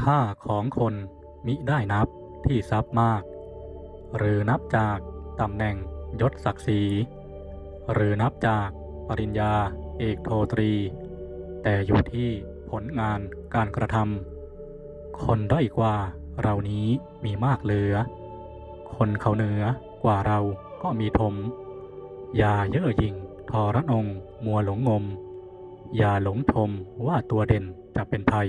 ค่าของคนมิได้นับที่ทรัพย์มาก หรือนับจากตำแหน่งยศศักดิ์ศรี หรือนับจากปริญญาเอกโทตรี แต่อยู่ที่ผลงานการกระทำคนด้อยกว่าเรานี้มีมากเหลือ คนเขาเหนือกว่าเราก็มีถม อย่าเย่อหยิ่งทอระนงมัวหลงงม อย่าหลงชมว่าตัวเด่นจะเป็นภัย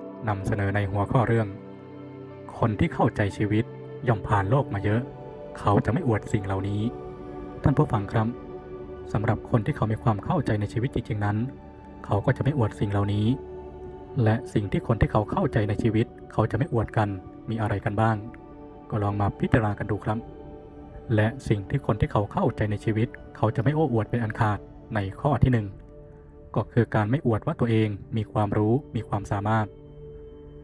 นำเสนอในหัวข้อเรื่อง คนที่เข้าใจชีวิตย่อมผ่านโลกมาเยอะ เขาจะไม่อวดสิ่งเหล่านี้ ท่านผู้ฟังครับสำหรับคนที่เขามีความเข้าใจในชีวิตจริงๆนั้น เขาก็จะไม่อวดสิ่งเหล่านี้ และสิ่งที่คนที่เขาเข้าใจในชีวิต เขาจะไม่อวดกันมีอะไรกันบ้าง ก็ลองมาพิจารณากันดูครับ และสิ่งที่คนที่เขาเข้าใจในชีวิต เขาจะไม่โอ้อวดเป็นอันขาดในข้อที่หนึ่งก็คือการไม่อวดว่าตัวเองมีความรู้มีความสามารถ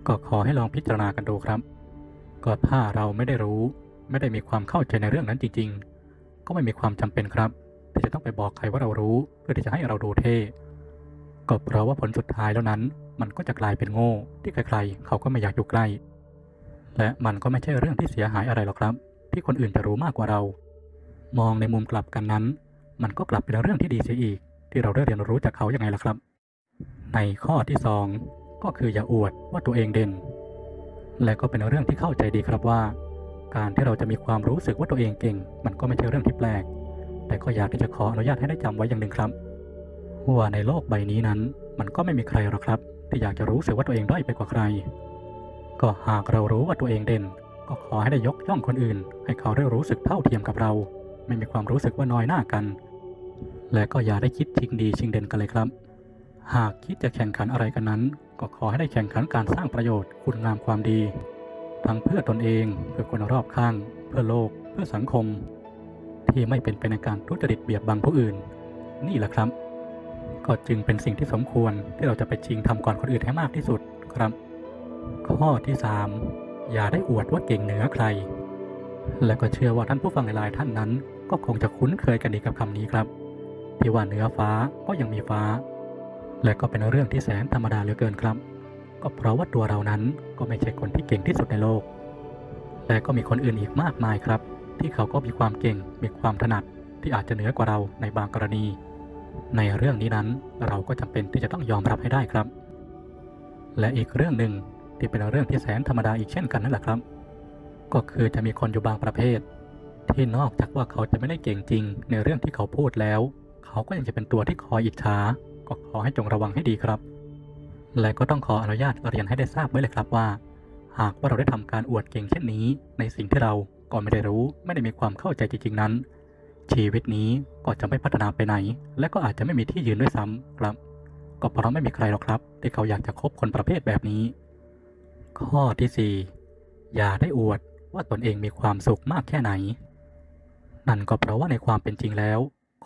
ก็ขอให้ลองพิจารณากันดูครับก็ถ้าเราไม่ได้รู้ ไม่ได้มีความเข้าใจในเรื่องนั้นจริง ๆ ก็ไม่มีความจำเป็นครับที่จะต้องไปบอกใครว่าเรารู้ เพื่อที่จะให้เราดูเท่ก็เพราะว่าผลสุดท้ายแล้วนั้น มันก็จะกลายเป็นโง่ ที่ใครๆ เขาก็ไม่อยากอยู่ใกล้ และมันก็ไม่ใช่เรื่องที่เสียหายอะไรหรอกครับ ที่คนอื่นจะรู้มากกว่าเรา มองในมุมกลับกันนั้น มันก็กลับเป็นเรื่องที่ดีเสียอีก ที่เราได้เรียนรู้จากเขาอยังไงล่ะครับ ในข้อที่สอง ก็คืออย่าอวดว่าตัวเองเด่น และก็เป็นเรื่องที่เข้าใจดีครับว่า การที่เราจะมีความรู้สึกว่าตัวเองเก่ง มันก็ไม่ใช่เรื่องที่แปลก แต่ก็อยากที่จะขออนุญาตให้ได้จำไว้อย่างหนึ่งครับว่าในโลกใบนี้นั้น มันก็ไม่มีใครหรอกครับ ที่อยากจะรู้สึกว่าตัวเองด้อยไปกว่าใคร ก็หากเรารู้ว่าตัวเองเด่น ก็ขอให้ได้ยกย่องคนอื่น ให้เขาได้รู้สึกเท่าเทียมกับเรา ไม่มีความรู้สึกว่าน้อยหน้ากัน และก็อย่าได้คิดชิงดีชิงเด่นกันเลยครับ หากคิดจะแข่งขันอะไรกันนั้น ก็ขอให้ได้แข่งขันการสร้างประโยชน์คุณงามความดี ทั้งเพื่อตนเองเพื่อคนรอบข้าง เพื่อโลก เพื่อสังคม ที่ไม่เป็นไปในการทุจริตเบียดบังผู้อื่น นี่แหละครับ ก็จึงเป็นสิ่งที่สมควรที่เราจะไปชิงทำก่อนคนอื่นให้มากที่สุดครับ ข้อที่ 3 อย่าได้อวดว่าเก่งเหนือใคร และก็เชื่อว่าท่านผู้ฟังหลายๆท่านนั้น ก็คงจะคุ้นเคยกันดีกับคำนี้ครับที่ว่าเหนือฟ้าก็ยังมีฟ้า และก็เป็นเรื่องที่แสนธรรมดาเหลือเกินครับ ก็เพราะว่าตัวเรานั้นก็ไม่ใช่คนที่เก่งที่สุดในโลก และก็มีคนอื่นอีกมากมายครับ ที่เขาก็มีความเก่ง มีความถนัดที่อาจจะเหนือกว่าเราในบางกรณี ในเรื่องนี้นั้นเราก็จำเป็นที่จะต้องยอมรับให้ได้ครับ และอีกเรื่องหนึ่งที่เป็นเรื่องที่แสนธรรมดาอีกเช่นกันนั่นแหละครับ ก็คือจะมีคนอยู่บางประเภท ที่นอกจากว่าเขาจะไม่ได้เก่งจริง ในเรื่องที่เขาพูดแล้ว เขาก็ยังจะเป็นตัวที่คอยอิจฉา ก็ขอให้จงระวังให้ดีครับ และก็ต้องขออนุญาตเรียนให้ได้ทราบไว้เลยครับว่า หากว่าเราได้ทำการอวดเก่งเช่นนี้ ในสิ่งที่เราก็ไม่ได้รู้ไม่ได้มีความเข้าใจจริงๆนั้น ชีวิตนี้ก็จะไม่พัฒนาไปไหน และก็อาจจะไม่มีที่ยืนด้วยซ้ำครับ ก็เพราะไม่มีใครหรอกครับ ที่เขาอยากจะคบคนประเภทแบบนี้ ข้อที่4อย่าได้อวดว่าตนเองมีความสุขมากแค่ไหนนั่นก็เพราะว่าในความเป็นจริงแล้ว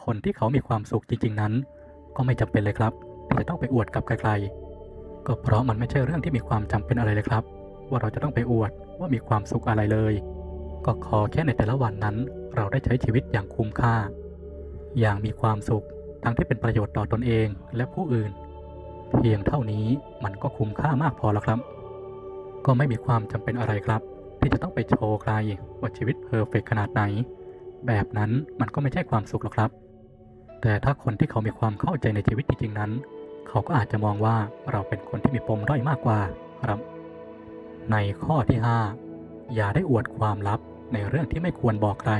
คนที่เขามีความสุขจริง ๆ นั้น ก็ไม่จำเป็นเลยครับที่จะต้องไปอวดกับใครๆ ก็เพราะมันไม่ใช่เรื่องที่มีความจำเป็นอะไรเลยครับ ว่าเราจะต้องไปอวดว่ามีความสุขอะไรเลย ก็ขอแค่ในแต่ละวันนั้น เราได้ใช้ชีวิตอย่างคุ้มค่า อย่างมีความสุขทั้งที่เป็นประโยชน์ต่อตนเองและผู้อื่น เพียงเท่านี้มันก็คุ้มค่ามากพอแล้วครับ ก็ไม่มีความจำเป็นอะไรครับ ที่จะต้องไปโชว์ใครว่าชีวิตเพอร์เฟกขนาดไหน แบบนั้นมันก็ไม่ใช่ความสุขหรอกครับ แต่ถ้าคนที่เขามีความเข้าใจในชีวิตจริงๆนั้น เขาก็อาจจะมองว่าเราเป็นคนที่มีปมด้อยมากกว่าครับ ในข้อที่ 5 อย่าได้อวดความลับในเรื่องที่ไม่ควรบอกใคร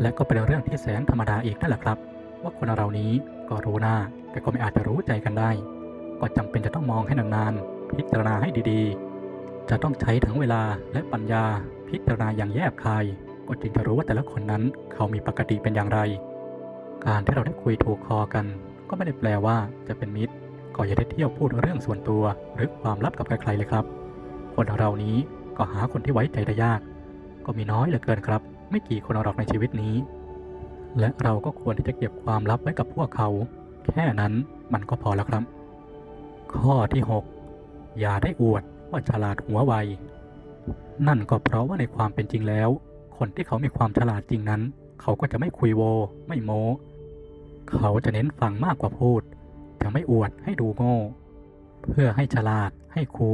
และก็เป็นเรื่องที่แสนธรรมดาอีกนั่นแหละครับ ว่าคนเรานี้ก็รู้หน้า แต่ก็ไม่อาจจะรู้ใจกันได้ ก็จำเป็นจะต้องมองให้นานๆพิจารณาให้ดีๆ จะต้องใช้ทั้งเวลาและปัญญาพิจารณาอย่างแยบคาย ก็จึงจะรู้ว่าแต่ละคนนั้นเขามีปกติเป็นอย่างไร การที่เราได้คุยถูกคอกัน ก็ไม่ได้แปลว่าจะเป็นมิตร ก็อย่าได้เที่ยวพูดเรื่องส่วนตัว หรือความลับกับใครๆเลยครับ คนเรานี้ก็หาคนที่ไว้ใจได้ยาก ก็มีน้อยเหลือเกินครับ ไม่กี่คนหรอกในชีวิตนี้ และเราก็ควรที่จะเก็บความลับไว้กับพวกเขา แค่นั้นมันก็พอแล้วครับ ข้อที่ 6 อย่าได้อวดว่าฉลาดหัวไว นั่นก็เพราะว่าในความเป็นจริงแล้ว คนที่เขามีความฉลาดจริงนั้น เขาก็จะไม่คุยโว ไม่โม้ เขาจะเน้นฟังมากกว่าพูด จะไม่อวดให้ดูโง่ เพื่อให้ฉลาดให้ครู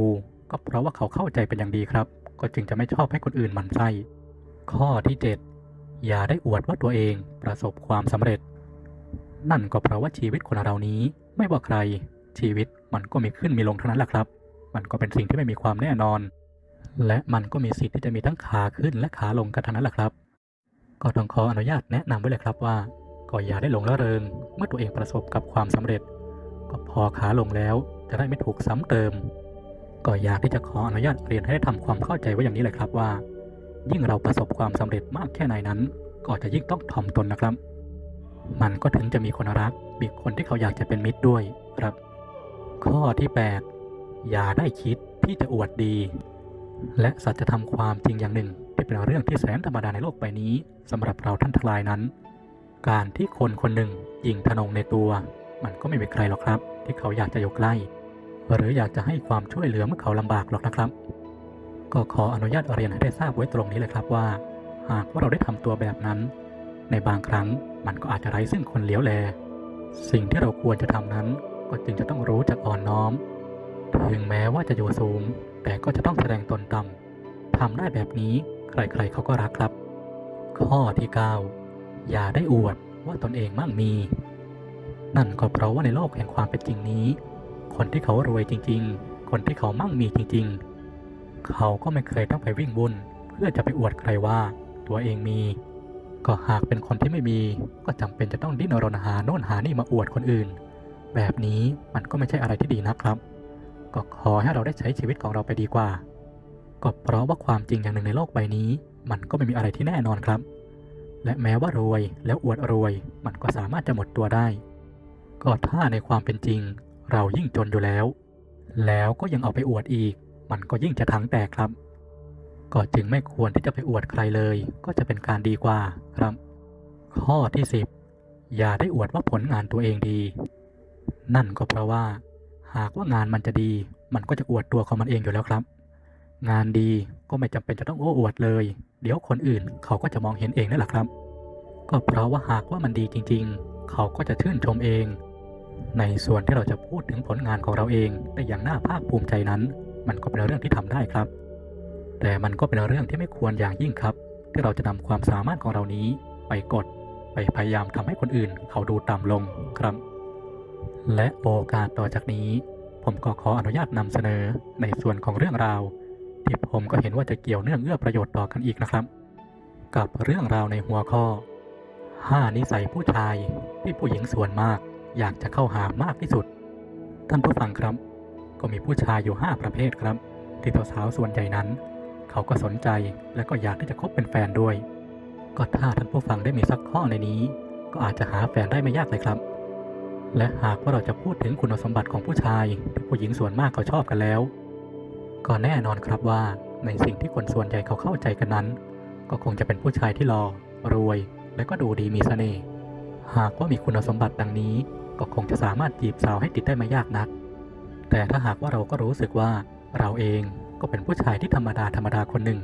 ก็เพราะว่าเขาเข้าใจเป็นอย่างดีครับ ก็จึงจะไม่ชอบให้คนอื่นหมั่นไส้ข้อที่ 7 อย่าได้อวดว่าตัวเองประสบความสำเร็จ นั่นก็เพราะว่าชีวิตคนเรานี้ ไม่ว่าใคร ชีวิตมันก็มีขึ้นมีลงเท่านั้นแหละครับ มันก็เป็นสิ่งที่ไม่มีความแน่นอน และมันก็มีสิทธิ์ที่จะมีทั้งขาขึ้นและขาลงกันทั้งนั้นแหละครับ ก็ต้องขออนุญาตแนะนำไว้เลยครับว่า ก็อย่าได้หลงละเริง เมื่อตัวเองประสบกับความสำเร็จ ก็พอขาลงแล้วจะได้ไม่ถูกซ้ำเติม ก็อยากที่จะขออนุญาตเรียนให้ได้ทำความเข้าใจไว้อย่างนี้เลยครับว่า ยิ่งเราประสบความสำเร็จมากแค่ไหนนั้น ก็จะยิ่งต้องถ่อมตนนะครับ มันก็ถึงจะมีคนรักมีคนที่เขาอยากจะเป็นมิตรด้วยครับ ข้อที่ 8 อย่าได้คิดที่จะอวดดี และสัจธรรมความจริงอย่างหนึ่งที่เป็นเรื่องที่แสนธรรมดาในโลกใบนี้สำหรับเราท่านทั้งหลายนั้น การที่คนคนหนึ่งยิงทนงในตัว มันก็ไม่มีใครหรอกครับ ที่เขาอยากจะอยู่ใกล้ หรืออยากจะให้ความช่วยเหลือเมื่อเขาลำบากหรอกนะครับ ก็ขออนุญาตเรียนให้ได้ทราบไว้ตรงนี้เลยครับว่า หากว่าเราได้ทำตัวแบบนั้น ในบางครั้งมันก็อาจจะไร้ซึ่งคนเหลียวแล สิ่งที่เราควรจะทำนั้น ก็จึงจะต้องรู้จักอ่อนน้อม ถึงแม้ว่าจะอยู่สูง แต่ก็จะต้องแสดงตนต่ำทำได้แบบนี้ใครๆเขาก็รักครับ ข้อที่ 9 อย่าได้อวดว่าตนเองมั่งมี นั่นก็เพราะว่าในโลกแห่งความเป็นจริงนี้ คนที่เขารวยจริง ๆ คนที่เขามั่งมีจริง ๆ เขาก็ไม่เคยต้องไปวิ่งวุ่นเพื่อจะไปอวดใครว่าตัวเองมี ก็หากเป็นคนที่ไม่มี ก็จำเป็นจะต้องดิ้นรนหาโน่นหานี่มาอวดคนอื่น แบบนี้มันก็ไม่ใช่อะไรที่ดีนะครับ ก็ขอให้เราได้ใช้ชีวิตของเราไปดีกว่า ก็เพราะว่าความจริงอย่างหนึ่งในโลกใบนี้ มันก็ไม่มีอะไรที่แน่นอนครับ และแม้ว่ารวยแล้วอวดรวย มันก็สามารถจะหมดตัวได้ ก็ถ้าในความเป็นจริง เรายิ่งจนอยู่แล้ว แล้วก็ยังเอาไปอวดอีก มันก็ยิ่งจะทั้งแตกครับ ก็จึงไม่ควรที่จะไปอวดใครเลย ก็จะเป็นการดีกว่าครับ ข้อที่ 10 อย่าได้อวดว่าผลงานตัวเองดี นั่นก็เพราะว่า หากว่างานมันจะดี มันก็จะอวดตัวของมันเองอยู่แล้วครับ งานดีก็ไม่จำเป็นจะต้องโอ้อวดเลย เดี๋ยวคนอื่นเขาก็จะมองเห็นเองนั่นแหละครับ ก็เพราะว่าหากว่ามันดีจริง ๆ เขาก็จะชื่นชมเอง ในส่วนที่เราจะพูดถึงผลงานของเราเองได้อย่างน่าภาคภูมิใจนั้น มันก็เป็นเรื่องที่ทำได้ครับ แต่มันก็เป็นเรื่องที่ไม่ควรอย่างยิ่งครับ ที่เราจะนำความสามารถของเรานี้ไปกด ไปพยายามทำให้คนอื่น เขาดูต่ำลงครับ และโอกาสต่อจากนี้ ผมก็ขออนุญาตนำเสนอในส่วนของเรื่องราว ที่ผมก็เห็นว่าจะเกี่ยวเนื่องเอื้อประโยชน์ต่อกันอีกนะครับ กับเรื่องราวในหัวข้อ 5 นิสัยผู้ชายที่ผู้หญิงส่วนมากอยากจะเข้าหามากที่สุด ท่านผู้ฟังครับ ก็มีผู้ชายอยู่ 5 ประเภทครับ ที่สาวๆส่วนใหญ่นั้น เขาก็สนใจและก็อยากที่จะคบเป็นแฟนด้วย ก็ถ้าท่านผู้ฟังได้มีสักข้อในนี้ ก็อาจจะหาแฟนได้ไม่ยากเลยครับ และหากว่าเราจะพูดถึงคุณสมบัติของผู้ชายที่ผู้หญิงส่วนมากเขาชอบกันแล้ว ก็แน่นอนครับว่าในสิ่งที่คนส่วนใหญ่เขาเข้าใจกันนั้น ก็คงจะเป็นผู้ชายที่หล่อรวย และก็ดูดีมีเสน่ห์หากว่ามีคุณสมบัติดังนี้ ก็คงจะสามารถจีบสาวให้ติดได้ไม่ยากนัก แต่ถ้าหากว่าเราก็รู้สึกว่าเราเองก็เป็นผู้ชายที่ธรรมดาธรรมดาคนหนึ่ง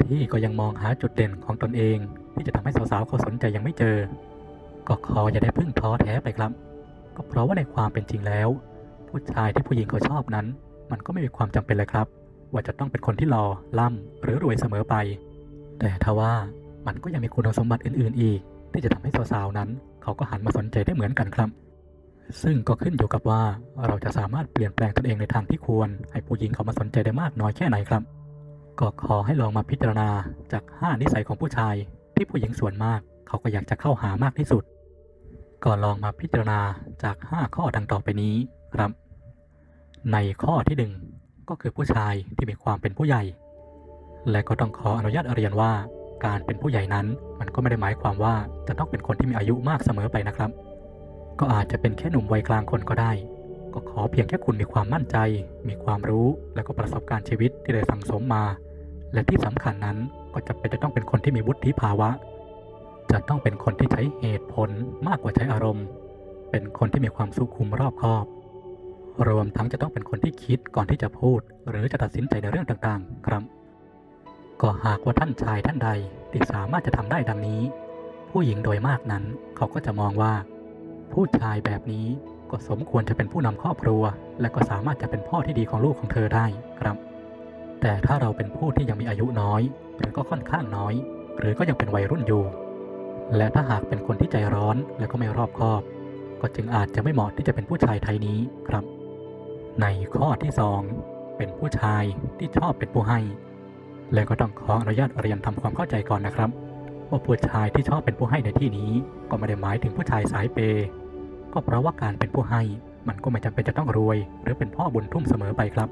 ที่ก็ยังมองหาจุดเด่นของตนเอง ที่จะทำให้สาวๆเขาสนใจยังไม่เจอ ก็ขออย่าได้พึ่งท้อแท้ไปครับ ก็เพราะว่าในความเป็นจริงแล้ว ผู้ชายที่ผู้หญิงเขาชอบนั้น มันก็ไม่มีความจำเป็นเลยครับ ว่าจะต้องเป็นคนที่หล่อล่ำหรือรวยเสมอไป แต่ถ้าว่ามันก็ยังมีคุณสมบัติอื่น ๆ อีก ที่จะทำให้สาวๆนั้น เขาก็หันมาสนใจได้เหมือนกันครับ ซึ่งก็ขึ้นอยู่กับว่าเราจะสามารถเปลี่ยนแปลงตนเองในทางที่ควร ให้ผู้หญิงเขามาสนใจได้มากน้อยแค่ไหนครับ ก็ขอให้ลองมาพิจารณาจาก 5 นิสัยของผู้ชาย ที่ผู้หญิงส่วนมาก เขาก็อยากจะเข้าหามากที่สุด ก็ลองมาพิจารณาจาก 5 ข้อดังต่อไปนี้ครับ ในข้อที่ 1 ก็คือผู้ชายที่มีความเป็นผู้ใหญ่ และก็ต้องขออนุญาตเรียนว่า การเป็นผู้ใหญ่นั้น มันก็ไม่ได้หมายความว่าจะต้องเป็นคนที่มีอายุมากเสมอไปนะครับ ก็อาจจะเป็นแค่หนุ่มวัยกลางคนก็ได้ ก็ขอเพียงแค่คุณมีความมั่นใจ มีความรู้และก็ประสบการณ์ชีวิตที่ได้สั่งสมมา และที่สำคัญนั้นก็จะเป็นจะต้องเป็นคนที่มีวุฒิภาวะ จะต้องเป็นคนที่ใช้เหตุผลมากกว่าใช้อารมณ์ เป็นคนที่มีความสุขุมรอบคอบ รวมทั้งจะต้องเป็นคนที่คิดก่อนที่จะพูด หรือจะตัดสินใจในเรื่องต่างๆ ครับ ก็หากว่าท่านชายท่านใดที่สามารถจะทำได้ดังนี้ ผู้หญิงโดยมากนั้นเขาก็จะมองว่า ผู้ชายแบบนี้ก็สมควรจะเป็นผู้นำครอบครัว และก็สามารถจะเป็นพ่อที่ดีของลูกของเธอได้ครับ แต่ถ้าเราเป็นผู้ที่ยังมีอายุน้อย หรือก็ค่อนข้างน้อย หรือก็ยังเป็นวัยรุ่นอยู่ และถ้าหากเป็นคนที่ใจร้อนและก็ไม่รอบคอบ ก็จึงอาจจะไม่เหมาะที่จะเป็นผู้ชายไทยนี้ครับ ในข้อที่2เป็นผู้ชายที่ชอบเป็นผู้ให้ และก็ต้องขออนุญาตเรียนทำความเข้าใจก่อนนะครับ ว่าผู้ชายที่ชอบเป็นผู้ให้ในที่นี้ ก็ไม่ได้หมายถึงผู้ชายสายเปย์ก็เพราะว่าการเป็นผู้ให้ มันก็ไม่จำเป็นจะต้องรวย หรือเป็นพ่อบุญทุ่มเสมอไปครับ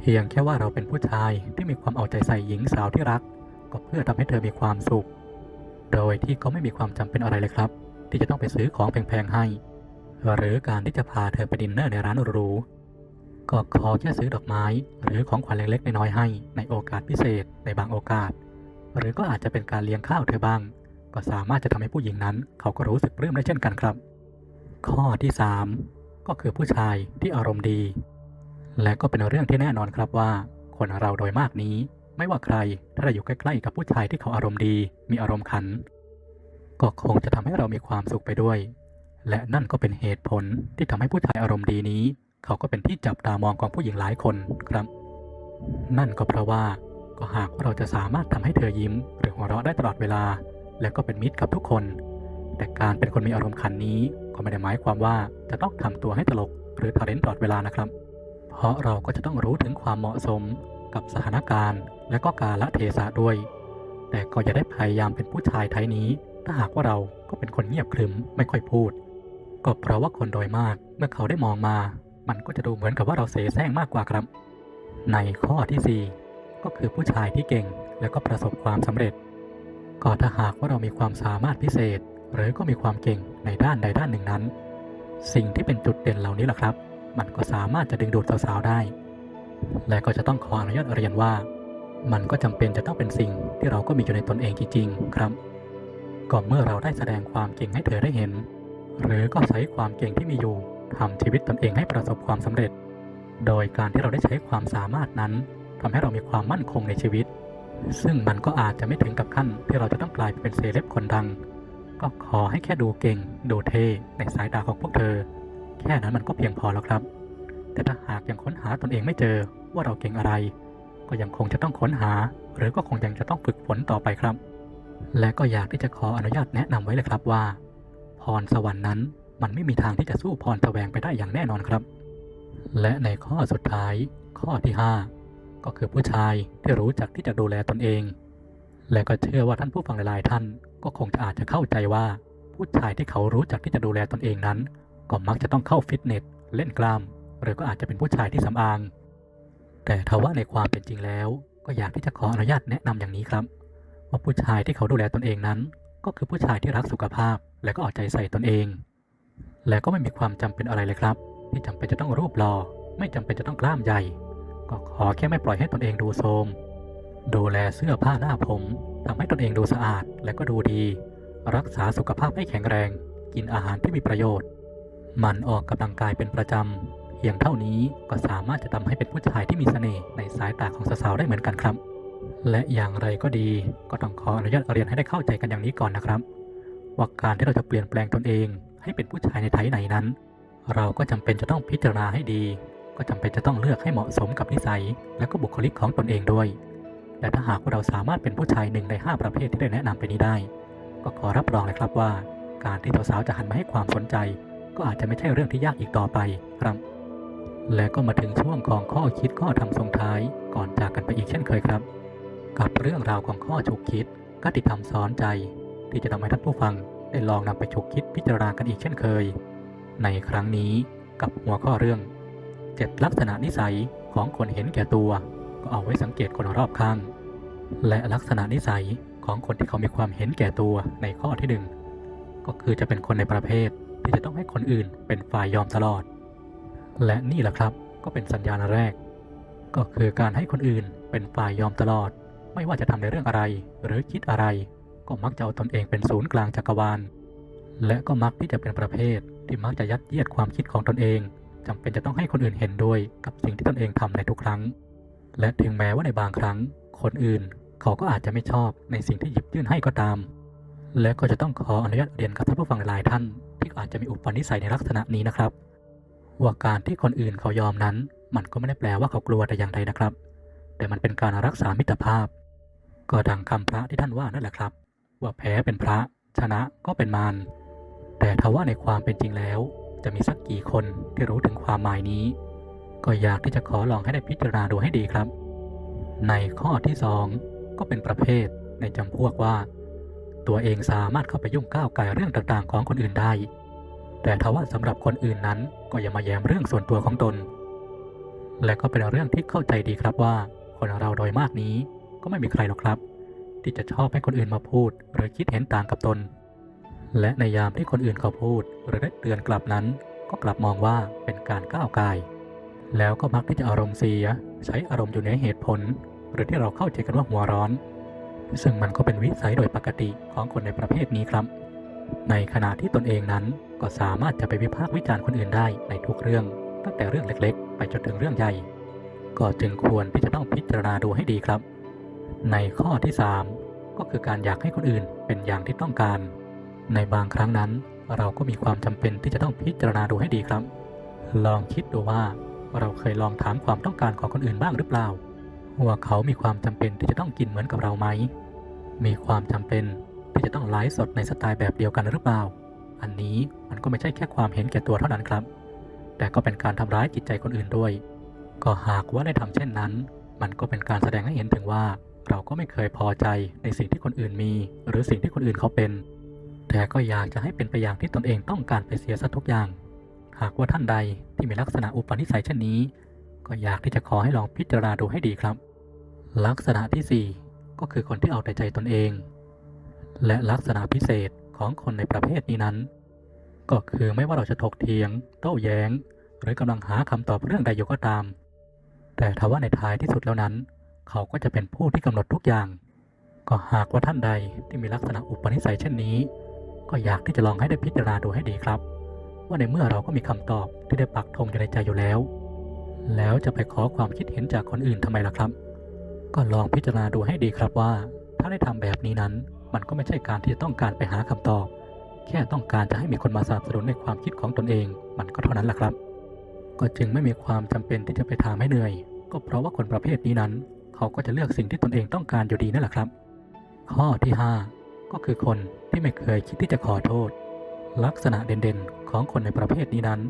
เพียงแค่ว่าเราเป็นผู้ชายที่มีความเอาใจใส่หญิงสาวที่รัก ก็เพื่อทำให้เธอมีความสุข โดยที่ก็ไม่มีความจำเป็นอะไรเลยครับ ที่จะต้องไปซื้อของแพงๆให้ หรือการที่จะพาเธอไปดินเนอร์ในร้านหรู ก็ขอแค่ซื้อดอกไม้หรือของขวัญเล็กๆน้อยๆให้ในโอกาสพิเศษในบางโอกาส หรือก็อาจจะเป็นการเลี้ยงข้าวเธอบ้าง ก็สามารถจะทำให้ผู้หญิงนั้น เขาก็รู้สึกปลื้มได้เช่นกันครับ ข้อที่ 3 ก็คือผู้ชายที่อารมณ์ดี และก็เป็นเรื่องที่แน่นอนครับว่า คนเราโดยมากนี้ ไม่ว่าใครถ้าเราอยู่ใกล้ๆกับผู้ชายที่เขาอารมณ์ดี มีอารมณ์ขัน ก็คงจะทำให้เรามีความสุขไปด้วย และนั่นก็เป็นเหตุผลที่ทำให้ผู้ชายอารมณ์ดีนี้ เขาก็เป็นที่จับตามองของผู้หญิงหลายคนครับ นั่นก็เพราะว่าก็หากว่าเราจะสามารถทำให้เธอยิ้ม หรือหัวเราะได้ตลอดเวลา และก็เป็นมิตรกับทุกคน แต่การเป็นคนมีอารมณ์ขันนี้ ก็ไม่ได้หมายความว่าจะต้องทำตัวให้ตลก หรือทะเลนตลอดเวลานะครับ เพราะเราก็จะต้องรู้ถึงความเหมาะสมกับสถานการณ์ และก็กาลเทศะด้วย แต่ก็อย่าได้พยายามเป็นผู้ชายไทยนี้ ถ้าหากว่าเราก็เป็นคนเงียบขรึมไม่ค่อยพูด ก็เพราะว่าคนโดยมากเมื่อเขาได้มองมา มันก็จะดูเหมือนกับว่าเราเสแสร้งมากกว่าครับ ในข้อทีสี่4 ก็คือผู้ชายที่เก่งและก็ประสบความสำเร็จ ก็ถ้าหากว่าเรามีความสามารถพิเศษ หรือก็มีความเก่งในด้านใดด้านหนึ่งนั้น สิ่งที่เป็นจุดเด่นเหล่านี้แหละครับ มันก็สามารถจะดึงดูดสาวๆได้ และก็จะต้องขออนุญาตเรียนว่า มันก็จำเป็นจะต้องเป็นสิ่งที่เราก็มีอยู่ในตนเองจริงๆครับก็เมื่อเราได้แสดงความเก่งให้เธอได้เห็น หรือก็ใช้ความเก่งที่มีอยู่ ทำชีวิตตนเองให้ประสบความสำเร็จ โดยการที่เราได้ใช้ความสามารถนั้นทำให้เรามีความมั่นคงในชีวิต ซึ่งมันก็อาจจะไม่ถึงกับขั้นที่เราจะต้องกลายเป็นเซเลบคนดัง ก็ขอให้แค่ดูเก่ง ดูเท่ในสายตาของพวกเธอ แค่นั้นมันก็เพียงพอแล้วครับ แต่ถ้าหากยังค้นหาตนเองไม่เจอว่าเราเก่งอะไร ก็ยังคงจะต้องค้นหา หรือก็คงยังจะต้องฝึกฝนต่อไปครับ และก็อยากที่จะขออนุญาตแนะนำไว้เลยครับว่า พรสวรรค์นั้น มันไม่มีทางที่จะสู้พรแสวงไปได้อย่างแน่นอนครับ และในข้อสุดท้าย ข้อที่ 5 ก็คือผู้ชายที่รู้จักที่จะดูแลตนเอง และก็เชื่อว่าท่านผู้ฟังหลายๆท่าน ก็คงจะอาจจะเข้าใจว่า ผู้ชายที่เขารู้จักที่จะดูแลตนเองนั้น ก็มักจะต้องเข้าฟิตเนสเล่นกล้าม หรือก็อาจจะเป็นผู้ชายที่สำอาง แต่ทว่าในความเป็นจริงแล้ว ก็อยากที่จะขออนุญาตแนะนำอย่างนี้ครับ ว่าผู้ชายที่เขาดูแลตนเองนั้น ก็คือผู้ชายที่รักสุขภาพ และก็เอาใจใส่ตนเอง และก็ไม่มีความจำเป็นอะไรเลยครับ ที่จำเป็นจะต้องรูปหล่อไม่จำเป็นจะต้องกล้ามใหญ่ ก็ขอแค่ไม่ปล่อยให้ตนเองดูโทรมดูแลเสื้อผ้าหน้าผมทำให้ตนเองดูสะอาดและก็ดูดี รักษาสุขภาพให้แข็งแรง กินอาหารที่มีประโยชน์ มันออกกำลังกายเป็นประจำเพียงเท่านี้ก็สามารถจะทำให้เป็นผู้ชายที่มีเสน่ห์ในสายตาของสาวๆได้เหมือนกันครับ และอย่างไรก็ดีก็ต้องขออนุญาตเรียนให้ได้เข้าใจกันอย่างนี้ก่อนนะครับว่าการที่เราจะเปลี่ยนแปลงตนเอง ให้เป็นผู้ชายในไทยไหนนั้น เราก็จำเป็นจะต้องพิจารณาให้ดี ก็จำเป็นจะต้องเลือกให้เหมาะสมกับนิสัย และก็บุคลิกของตนเองด้วย และถ้าหากว่าเราสามารถเป็นผู้ชายหนึ่งใน 5 ประเภทที่ได้แนะนำไปนี้ได้ ก็ขอรับรองเลยครับว่า การที่สาวๆจะหันมาให้ความสนใจ ก็อาจจะไม่ใช่เรื่องที่ยากอีกต่อไปครับ และก็มาถึงช่วงของข้อคิดข้อทำส่งท้ายก่อนจากกันไปอีกเช่นเคยครับ กับเรื่องราวของข้อฉุกคิดคติธรรมสอนใจ ที่จะทำให้ท่านผู้ฟัง ได้ลองนำไปฉกคิดพิจารณากันอีกเช่นเคย ในครั้งนี้กับหัวข้อเรื่องเจ็ดลักษณะนิสัยของคนเห็นแก่ตัว ก็เอาไว้สังเกตคนรอบข้าง และลักษณะนิสัยของคนที่เขามีความเห็นแก่ตัวในข้อที่หนึ่งก็คือจะเป็นคนในประเภทที่จะต้องให้คนอื่นเป็นฝ่ายยอมตลอด และนี่แหละครับก็เป็นสัญญาณแรก ก็คือการให้คนอื่นเป็นฝ่ายยอมตลอด ไม่ว่าจะทำในเรื่องอะไรหรือคิดอะไร ก็มักจะเอาตนเองเป็นศูนย์กลางจักรวาล และก็มักที่จะเป็นประเภทที่มักจะยัดเยียดความคิดของตนเองจำเป็นจะต้องให้คนอื่นเห็นด้วยกับสิ่งที่ตนเองทำในทุกครั้ง และถึงแม้ว่าในบางครั้ง คนอื่นเขาก็อาจจะไม่ชอบในสิ่งที่หยิบยื่นให้ก็ตาม และก็จะต้องขออนุญาตเรียนกับท่านผู้ฟังหลายท่าน ที่อาจจะมีอุปนิสัยในลักษณะนี้นะครับว่าการที่คนอื่นเขายอมนั้น มันก็ไม่ได้แปลว่าเขากลัวแต่อย่างใดนะครับ แต่มันเป็นการรักษามิตรภาพ ก็ดังคำพระที่ท่านว่านั่นแหละครับ ว่าแพ้เป็นพระ ชนะก็เป็นมารแต่ทว่าในความเป็นจริงแล้ว จะมีสักกี่คนที่รู้ถึงความหมายนี้ ก็อยากที่จะขอลองให้ได้พิจารณาดูให้ดีครับ ในข้อที่สองก็เป็นประเภทในจำพวกว่า ตัวเองสามารถเข้าไปยุ่งก้าวไก่เรื่องต่างๆ ของคนอื่นได้ แต่ทว่าสำหรับคนอื่นนั้นก็อย่ามาแย้มเรื่องส่วนตัวของตน และก็เป็นเรื่องที่เข้าใจดีครับว่า คนเราโดยมากนี้ก็ไม่มีใครหรอกครับ ที่จะชอบให้คนอื่นมาพูด หรือคิดเห็นต่างกับตน และในยามที่คนอื่นเขาพูด หรือได้เตือนกลับนั้น ก็กลับมองว่าเป็นการก้าวไกายแล้วก็มักที่จะอารมณ์เสีย ใช้อารมณ์อยู่ในเหตุผล หรือที่เราเข้าใจกันว่าหัวร้อน ซึ่งมันก็เป็นวิสัยโดยปกติของคนในประเภทนี้ครับ ในขณะที่ตนเองนั้นก็สามารถจะไปวิพากษ์วิจารณ์คนอื่นได้ในทุกเรื่อง ตั้งแต่เรื่องเล็กๆ ไปจนถึงเรื่องใหญ่ ก็จึงควรที่จะต้องพิจารณาดูให้ดีครับ ในข้อที่ 3 ก็คือการอยากให้คนอื่นเป็นอย่างที่ต้องการ ในบางครั้งนั้นเราก็มีความจำเป็นที่จะต้องพิจารณาดูให้ดีครับ ลองคิดดูว่าเราเคยลองถามความต้องการของคนอื่นบ้างหรือเปล่า ว่าเขามีความจำเป็นที่จะต้องกินเหมือนกับเราไหม มีความจำเป็นที่จะต้องไลฟ์สดในสไตล์แบบเดียวกันหรือเปล่า อันนี้มันก็ไม่ใช่แค่ความเห็นแก่ตัวเท่านั้นครับ แต่ก็เป็นการทำร้ายจิตใจคนอื่นด้วย ก็หากว่าได้ทำเช่นนั้น มันก็เป็นการแสดงให้เห็นถึงว่า เราก็ไม่เคยพอใจในสิ่งที่คนอื่นมี หรือสิ่งที่คนอื่นเขาเป็น แต่ก็อยากจะให้เป็นไปอย่างที่ตนเองต้องการไปเสียซะทุกอย่าง หากว่าท่านใดที่มีลักษณะอุปนิสัยเช่นนี้ ก็อยากที่จะขอให้ลองพิจารณาดูให้ดีครับ ลักษณะที่ 4 ก็คือคนที่เอาแต่ใจตนเอง และลักษณะพิเศษของคนในประเภทนี้นั้น ก็คือไม่ว่าเราจะถกเถียง โต้แย้ง หรือกำลังหาคำตอบเรื่องใดอยู่ก็ตาม แต่ทว่าในท้ายที่สุดแล้วนั้น เขาก็จะเป็นผู้ที่กำหนดทุกอย่าง ก็หากว่าท่านใดที่มีลักษณะอุปนิสัยเช่นนี้ ก็อยากที่จะลองให้ได้พิจารณาดูให้ดีครับ ว่าในเมื่อเราก็มีคำตอบที่ได้ปักธงอยู่ในใจอยู่แล้ว แล้วจะไปขอความคิดเห็นจากคนอื่นทำไมล่ะครับ ก็ลองพิจารณาดูให้ดีครับว่า ถ้าได้ทำแบบนี้นั้น มันก็ไม่ใช่การที่จะต้องการไปหาคำตอบ แค่ต้องการจะให้มีคนมาสนับสนุนในความคิดของตนเอง มันก็เท่านั้นแหละครับ ก็จึงไม่มีความจำเป็นที่จะไปถามให้เหนื่อย ก็เพราะว่าคนประเภทนี้นั้น เขาก็จะเลือกสิ่งที่ตนเองต้องการอยู่ดีนั่นแหละครับ ข้อที่ 5 ก็คือคนที่ไม่เคยคิดที่จะขอโทษ ลักษณะเด่นๆ ของคนในประเภทนี้นั้น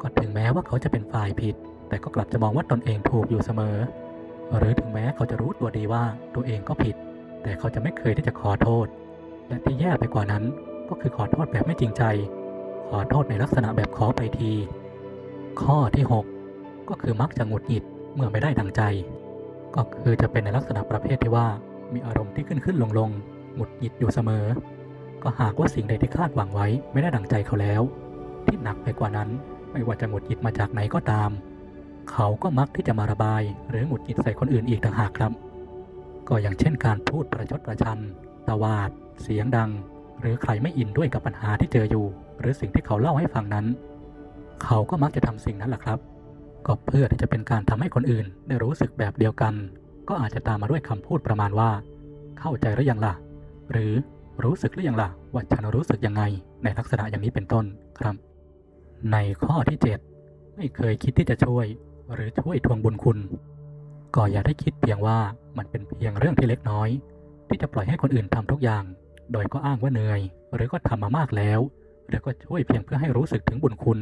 ก็ถึงแม้ว่าเขาจะเป็นฝ่ายผิด แต่ก็กลับจะมองว่าตนเองถูกอยู่เสมอ หรือถึงแม้เขาจะรู้ตัวดีว่าตัวเองก็ผิด แต่เขาจะไม่เคยที่จะขอโทษ และที่แย่ไปกว่านั้นก็คือขอโทษแบบไม่จริงใจ ขอโทษในลักษณะแบบขอไปที ข้อที่ 6 ก็คือมักจะหงุดหงิดเมื่อไม่ได้ดังใจ ก็คือจะเป็นในลักษณะประเภทที่ว่า มีอารมณ์ที่ขึ้นขึ้นลงลงหงุดหงิดอยู่เสมอ ก็หากว่าสิ่งใดที่คาดหวังไว้ไม่ได้ดังใจเขาแล้ว ที่หนักไปกว่านั้น ไม่ว่าจะหงุดหงิดมาจากไหนก็ตาม เขาก็มักที่จะมาระบาย หรือหงุดหงิดใส่คนอื่นอีกต่างหากครับ ก็อย่างเช่นการพูดประชดประชันตวาด เสียงดัง หรือใครไม่อินด้วยกับปัญหาที่เจออยู่ หรือสิ่งที่เขาเล่าให้ฟังนั้น เขาก็มักจะทำสิ่งนั้นแหละครับ ก็เพื่อที่จะเป็นการทำให้คนอื่นได้รู้สึกแบบเดียวกัน ก็อาจจะตามมาด้วยคำพูดประมาณว่า เข้าใจหรือยังล่ะ หรือรู้สึกหรือยังล่ะว่าฉันรู้สึกยังไง ในลักษณะอย่างนี้เป็นต้นครับ ในข้อที่ 7 ไม่เคยคิดที่จะช่วย หรือช่วยทวงบุญคุณ ก็อย่าได้คิดเพียงว่ามันเป็นเพียงเรื่องที่เล็กน้อย ที่จะปล่อยให้คนอื่นทำทุกอย่าง โดยก็อ้างว่าเหนื่อย หรือก็ทำมามากแล้ว หรือก็ช่วยเพียงเพื่อให้รู้สึกถึงบุญคุณ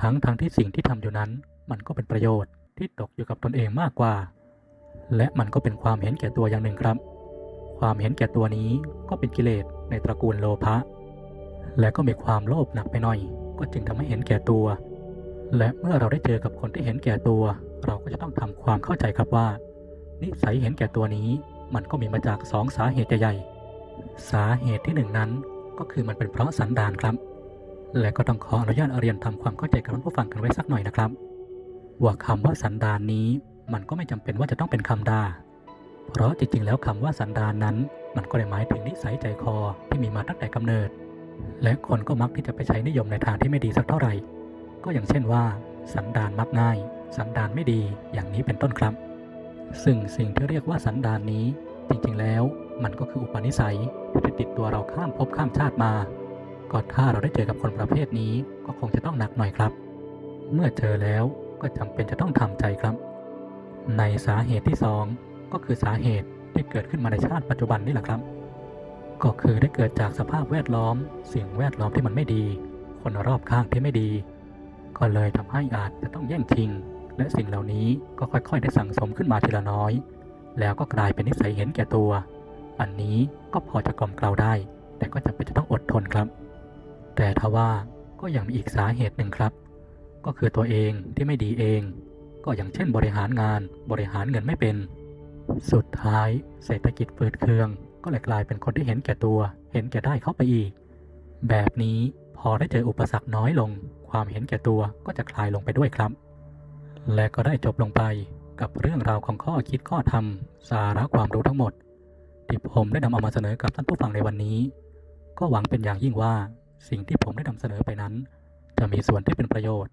ทั้งทั้งที่สิ่งที่ทำอยู่นั้น มันก็เป็นประโยชน์ที่ตกอยู่กับตนเองมากกว่า และมันก็เป็นความเห็นแก่ตัวอย่างหนึ่งครับ ความเห็นแก่ตัวนี้ก็เป็นกิเลสในตระกูลโลภะและก็มีความโลภหนักไปหน่อย ก็จึงทำให้เห็นแก่ตัว และเมื่อเราได้เจอกับคนที่เห็นแก่ตัว เราก็จะต้องทำความเข้าใจครับว่า นิสัยเห็นแก่ตัวนี้ มันก็มีมาจากสองสาเหตุใหญ่ๆสาเหตุที่หนึ่งนั้นก็คือมันเป็นเพราะสันดานครับ และก็ต้องขออนุญาตเรียนทำความเข้าใจกับท่านผู้ฟังกันไว้สักหน่อยนะครับ ว่าคำว่าสันดานนี้มันก็ไม่จำเป็นว่าจะต้องเป็นคำด่า เพราะจริงๆ แล้วคำว่าสันดานนั้น มันก็ได้หมายถึงนิสัยใจคอที่มีมาตั้งแต่กำเนิด และคนก็มักที่จะไปใช้นิยมในทางที่ไม่ดีสักเท่าไหร่ ก็อย่างเช่นว่า สันดานมักง่าย สันดานไม่ดีอย่างนี้เป็นต้นครับ ซึ่งสิ่งที่เรียกว่าสันดานนี้ จริงๆ แล้วมันก็คืออุปนิสัยที่ติดตัวเราข้ามภพข้ามชาติมาก็ถ้าเราได้เจอกับคนประเภทนี้ก็คงจะต้องหนักหน่อยครับ เมื่อเจอแล้ว ก็จำเป็นจะต้องทำใจครับ ในสาเหตุที่สองก็คือสาเหตุที่เกิดขึ้นมาในชาติปัจจุบันนี่แหละครับ ก็คือได้เกิดจากสภาพแวดล้อม สิ่งแวดล้อมที่มันไม่ดี คนรอบข้างที่ไม่ดี ก็เลยทำให้อาจจะต้องแย่งชิง และสิ่งเหล่านี้ก็ค่อยๆ ได้สั่งสมขึ้นมาทีละน้อย แล้วก็กลายเป็นนิสัยเห็นแก่ตัว อันนี้ก็พอจะกล่อมเกลาได้ แต่ก็จำเป็นจะต้องอดทนครับ แต่ทว่าก็ยังมีอีกสาเหตุหนึ่งครับ ก็คือตัวเองที่ไม่ดีเอง ก็อย่างเช่นบริหารงานบริหารเงินไม่เป็น สุดท้ายเศรษฐกิจฝืดเคือง ก็เลยกลายเป็นคนที่เห็นแก่ตัว เห็นแก่ได้เข้าไปอีก แบบนี้พอได้เจออุปสรรคน้อยลง ความเห็นแก่ตัวก็จะคลายลงไปด้วยครับ และก็ได้จบลงไปกับเรื่องราวของข้อคิดข้อธรรม สาระความรู้ทั้งหมด ที่ผมได้นำเอามาเสนอกับท่านผู้ฟังในวันนี้ ก็หวังเป็นอย่างยิ่งว่าสิ่งที่ผมได้นำเสนอไปนั้น จะมีส่วนที่เป็นประโยชน์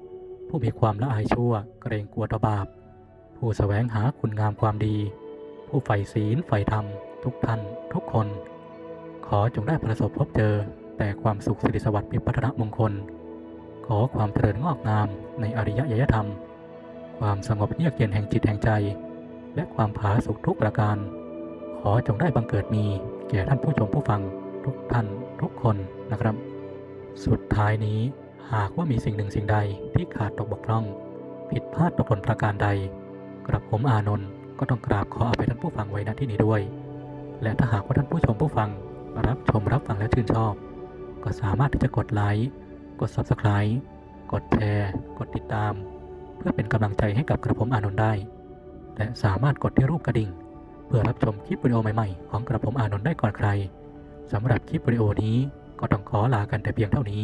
ผู้มีความละอายชั่วเกรงกลัวต่อบาป ผู้แสวงหาคุณงามความดี ผู้ใฝ่ศีลใฝ่ธรรม ทุกท่าน ทุกคน ขอจงได้ประสบพบเจอแต่ความสุขสิริสวัสดิ์มีพัฒนมงคล ขอความเจริญงอกงามในอริยยธรรม ความสงบเยือกเย็นแห่งจิตแห่งใจ และความผาสุกทุกประการ ขอจงได้บังเกิดมีแก่ท่านผู้ชมผู้ฟังทุกท่านทุกคนนะครับ สุดท้ายนี้ หากว่ามีสิ่งหนึ่งสิ่งใดที่ขาดตกบกพร่อง ผิดพลาดตกหล่นประการใด กระผมอานนท์ก็ต้องกราบขออภัยท่านผู้ฟังไว้ณที่นี้ด้วย และถ้าหากว่าท่านผู้ชมผู้ฟังรับชมรับฟังและชื่นชอบ ก็สามารถที่จะกดไลค์กด Subscribe กดแชร์ กดติดตาม เพื่อเป็นกำลังใจให้กับกระผมอานนท์ได้ และสามารถกดที่รูปกระดิ่ง เพื่อรับชมคลิปวิดีโอใหม่ๆ ของกระผมอานนท์ได้ก่อนใครสำหรับคลิปวิดีโอนี้ก็ต้องขอลากันแต่เพียงเท่านี้